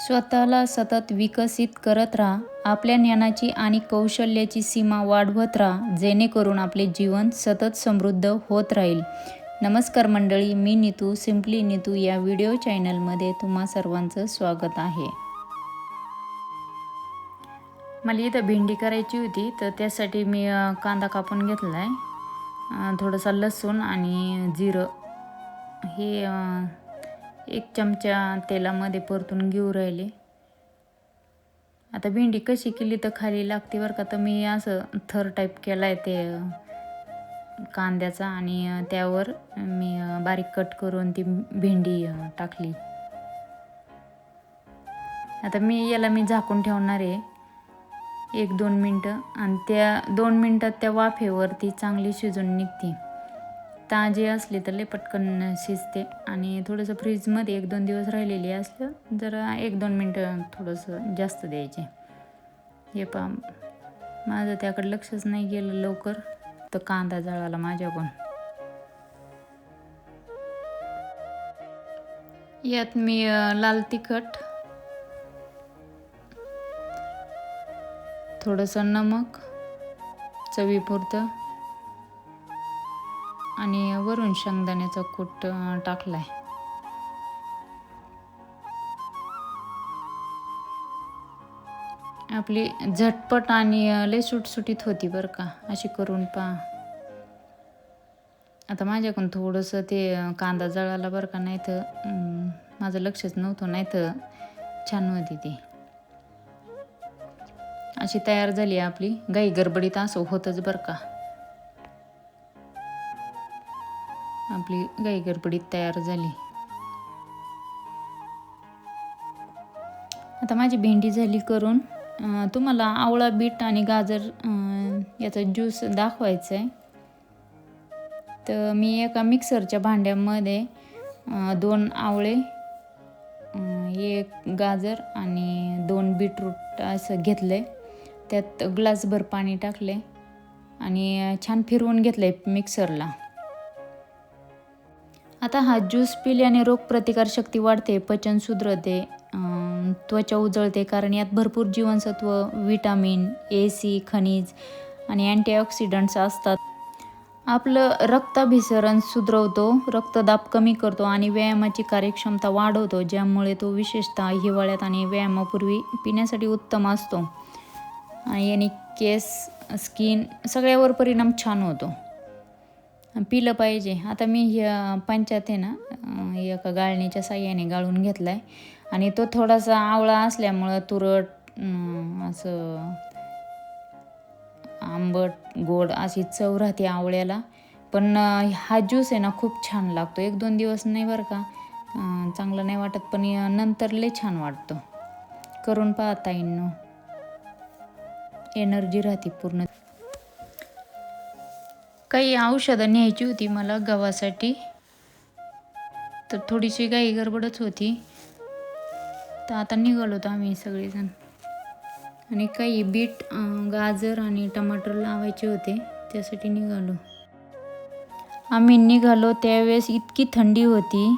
स्वतःला सतत विकसित करत राहा. आपल्या ज्ञानाची आणि कौशल्याची सीमा वाढवत राहा जेणेकरून आपले जीवन सतत समृद्ध होत राहील. नमस्कार मंडळी मी नीतू सिम्पली नीतू या व्हिडिओ चॅनलमध्ये तुम्हा सर्वांचं स्वागत आहे. मला इथं भेंडी करायची होती तर त्यासाठी मी कांदा कापून घेतला आहे थोडंसं लसूण आणि जिरं. हे एक चमचा तेलामध्ये परतून घेऊ राहिले. आता भेंडी कशी केली तर खाली लागते बरं का? तर मी असं थर टाईप केला आहे ते कांद्याचा आणि त्यावर मी बारीक कट करून ती भेंडी टाकली. आता मी याला मी झाकून ठेवणार आहे. एक दोन मिनटं आणि त्या दोन मिनटात त्या वाफेवरती चांगली शिजून निघते. ताजी असली तर लय पटकन शिजते. आणि थोडंसं फ्रीजमध्ये एक दोन दिवस राहिलेली असलं जरा एक दोन मिनटं थोडंसं जास्त द्यायचे. हे पा माझं त्याकडे लक्षच नाही गेलं लवकर. तर कांदा जळाला माझ्याकडून. यात मी लाल तिखट थोडंसं नमक चवीपुरतं आणि वरून शेंगदाण्याचा कूट टाकलं टाकलाय. आपली झटपट आणि लय सुटसुटीत होती बरं का अशी करून पहा. आता माझ्याकडून थोडंसं ते कांदा जळाला बरं का नाही तर माझं लक्षच नव्हतं नाही तर छान होती ती. अशी तयार झाली आपली गाई गडबडीत असं होतच बरं का. आपली गाई तयार झाली. आता माझी भेंडी झाली करून तुम्हाला आवळा बीट आणि गाजर याचा ज्यूस दाखवायचा आहे तर मी एका मिक्सरच्या भांड्यामध्ये दोन आवळे एक गाजर आणि दोन बीटरूट असं घेतलं त्यात ग्लासभर पाणी टाकले आणि छान फिरवून घेतलं मिक्सरला. आता हा ज्यूस पिल्याने रोगप्रतिकारशक्ती वाढते पचन सुधरते त्वचा उजळते कारण यात भरपूर जीवनसत्व विटामिन ए सी खनिज आणि अँटीऑक्सिडंट्स असतात. आपलं रक्ताभिसरण सुधरवतो रक्तदाब कमी करतो आणि व्यायामाची कार्यक्षमता वाढवतो ज्यामुळे तो विशेषतः हिवाळ्यात आणि व्यायामापूर्वी पिण्यासाठी उत्तम असतो. आणि याने केस स्किन सगळ्यावर परिणाम छान होतो. पिलं पाहिजे. आता मी ह्या पंचात आहे ना एका गाळणीच्या साह्याने गाळून घेतला आहे आणि तो थोडासा आवळा असल्यामुळं तुरट असं आंबट गोड अशी चव राहते आवळ्याला. पण हा ज्यूस आहे ना खूप छान लागतो. एक दोन दिवस नाही बरं का चांगलं नाही वाटत पण नंतर लय छान वाटतो. करून पाहता येईन एनर्जी राहते पूर्ण. काही औषधं न्यायची होती मला गव्हासाठी. तर थोडीशी गाई गडबडच होती. तर आता निघालो होतो आम्ही सगळेजण. आणि काही बीट गाजर आणि टमाटर लावायचे होते त्यासाठी निघालो. आम्ही निघालो त्यावेळेस इतकी थंडी होती.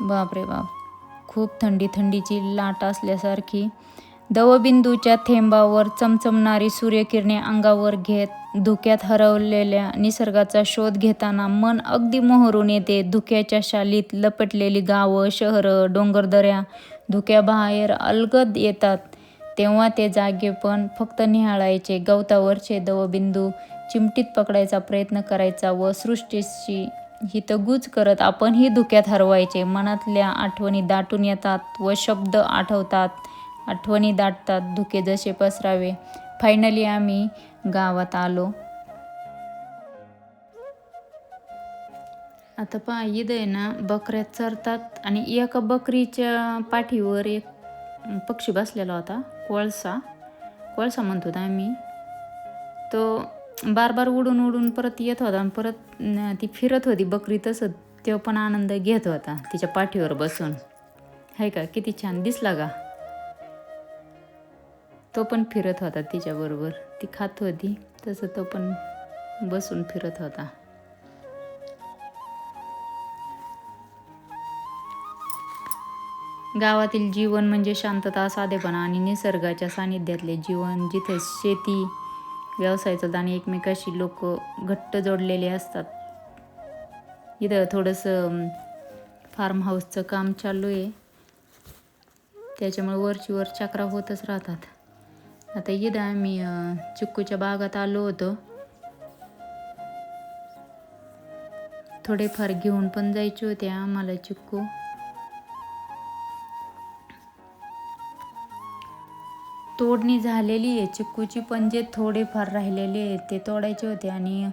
बापरे बाप. खूप थंडी थंडीची लाट असल्यासारखी. दवबिंदूच्या थेंबावर चमचमणारी सूर्यकिरणे अंगावर घेत धुक्यात हरवलेल्या निसर्गाचा शोध घेताना मन अगदी मोहरून येते. धुक्याच्या शालीत लपटलेली गावं शहरं डोंगरदऱ्या धुक्याबाहेर अलगद येतात. तेव्हा ते जागे पण फक्त निहाळायचे. गवतावरचे दवबिंदू चिमटीत पकडायचा प्रयत्न करायचा व सृष्टीशी हितगुज करत आपणही धुक्यात हरवायचे. मनातल्या आठवणी दाटून येतात व शब्द आठवतात. आठवणी दाटतात धुके जसे पसरावे. फायनली आम्ही गावात आलो. आता पहा ईद आहे ना बकऱ्या चरतात आणि एका बकरीच्या पाठीवर एक पक्षी बसलेला होता कोळसा. कोळसा म्हणतो होता आम्ही. तो बार बार उडून उडून परत येत होता आणि परत ती फिरत होती बकरी तसं. तो पण आनंद घेत होता तिच्या पाठीवर बसून. आहे का किती छान दिसला का तो पण फिरत होता तिच्याबरोबर. ती खात होती तसं तो पण बसून फिरत होता. गावातील जीवन म्हणजे शांतता साधेपणा आणि निसर्गाच्या सानिध्यातले जीवन जिथे शेती व्यवसाय चालतात आणि एकमेकाशी लोक घट्ट जोडलेले असतात. इथं थोडंसं फार्म हाऊसचं काम चालू आहे. त्याच्यामुळे वरची वर चक्रा होतच राहतात. आता इथं आम्ही चिक्कूच्या बागात आलो होतो. थोडेफार घेऊन पण जायचे होते आम्हाला चिक्कू. तोडणी झालेली आहे चिक्कूची पण जे थोडेफार राहिलेले आहेत ते तोडायचे होते आणि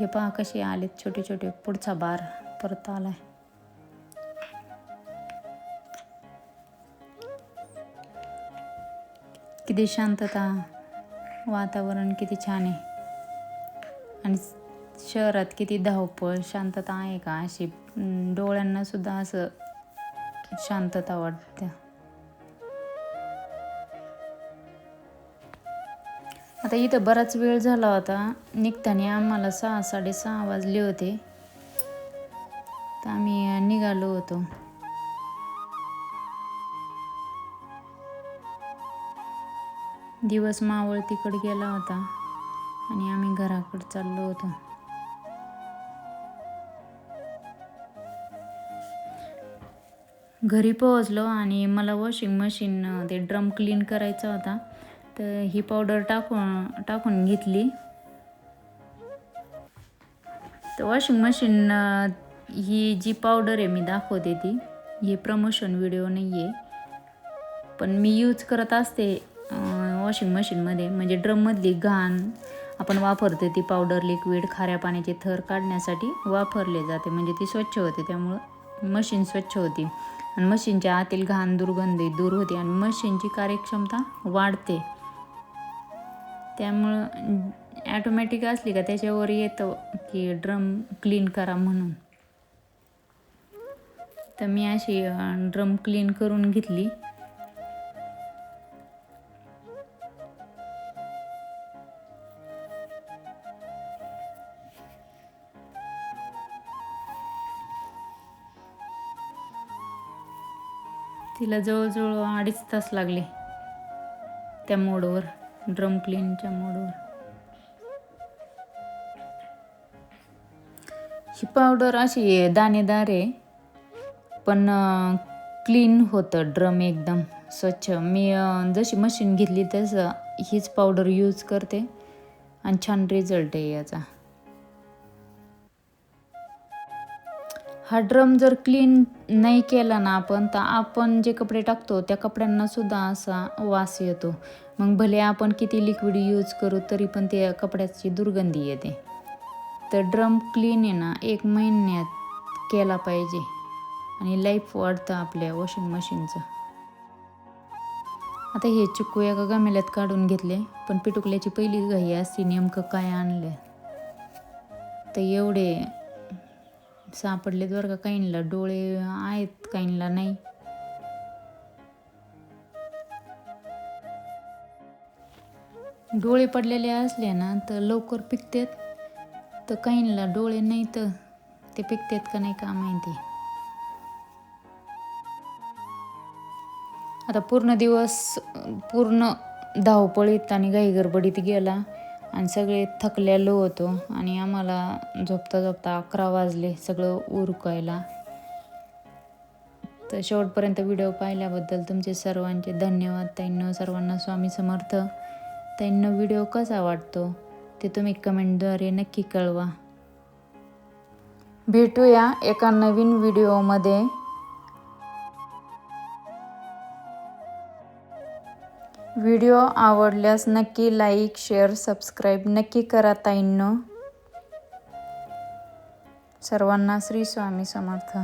हे पहा कसे आलेत छोटे छोटे पुढचा बार परत आलाय. किती शांतता वातावरण किती छान आहे. आणि शहरात किती धावपळ शांतता आहे का अशी? डोळ्यांनासुद्धा डोळ्यांना सुद्धा असं शांतता वाटते. आता इथं बराच वेळ झाला होता. निघताना आम्हाला सहा साडेसहा वाजले होते. तर आम्ही निघालो होतो. दिवस मावळ मावळतीकडे गेला होता आणि आम्ही घराकडे चाललो होतो. घरी पोहोचलो आणि मला वॉशिंग मशीन ते ड्रम क्लीन करायचा होता. तर ही पावडर टाकून टाकून घेतली. तर वॉशिंग मशीन ही जी पावडर आहे मी दाखवते ती ही प्रमोशन व्हिडिओ नाही आहे पण मी यूज करत असते वॉशिंग मशीनमध्ये म्हणजे ड्रममधली घाण आपण वापरते ती पावडर लिक्विड खाऱ्या पाण्याचे थर काढण्यासाठी वापरले जाते. म्हणजे ती स्वच्छ होते त्यामुळं मशीन स्वच्छ होती. आणि मशीनच्या आतील घाण दुर्गंधी दूर होते आणि मशीनची कार्यक्षमता वाढते. त्यामुळं ॲटोमॅटिक असली का त्याच्यावर येतं की ड्रम क्लीन करा म्हणून. तर मी अशी ड्रम क्लीन करून घेतली. तिला जवळजवळ अडीच तास लागले त्या मोडवर ड्रम क्लीनच्या मोडवर. ही पावडर अशी दाणेदार आहे पण क्लीन होतं ड्रम एकदम स्वच्छ. मी जशी मशीन घेतली तसं हीच पावडर यूज करते आणि छान रिझल्ट आहे याचा. हा ड्रम जर क्लीन नाही केला ना आपण तर आपण जे कपडे टाकतो त्या कपड्यांना सुद्धा असा वास येतो. मग भले आपण किती लिक्विड यूज करू तरी पण त्या कपड्याची दुर्गंधी येते. तर ड्रम क्लीन आहे ना एक महिन्यात केला पाहिजे. आणि लाईफ वाढतं आपल्या वॉशिंग मशीनचं आता हे चिक्कू एका गमेल्यात काढून घेतले पण पिटुकल्याची पहिली घाई असती नेमकं काय आणलं? तर एवढे सापडलेत बरं का. काहींना डोळे आहेत काहींना नाही. डोळे पडलेले असले ना तर लवकर पिकतात. तर काहींना डोळे नाही तर ते पिकतात का नाही का माहिती. आता पूर्ण दिवस पूर्ण धावपळीत आणि घाईगरबडीत गेला. आणि सगळे थकलेलो होतो आणि आम्हाला झोपता झोपता अकरा वाजले सगळं उरकायला. तर शेवटपर्यंत व्हिडिओ पाहिल्याबद्दल तुमचे सर्वांचे धन्यवाद. त्यांना सर्वांना स्वामी समर्थ. त्यांना व्हिडिओ कसा वाटतो ते तुम्ही कमेंटद्वारे नक्की कळवा. भेटूया एका नवीन व्हिडिओमध्ये. व्हिडिओ आवडल्यास नक्की लाईक शेअर सबस्क्राईब नक्की करा ताईंनो. सर्वांना श्री स्वामी समर्थ.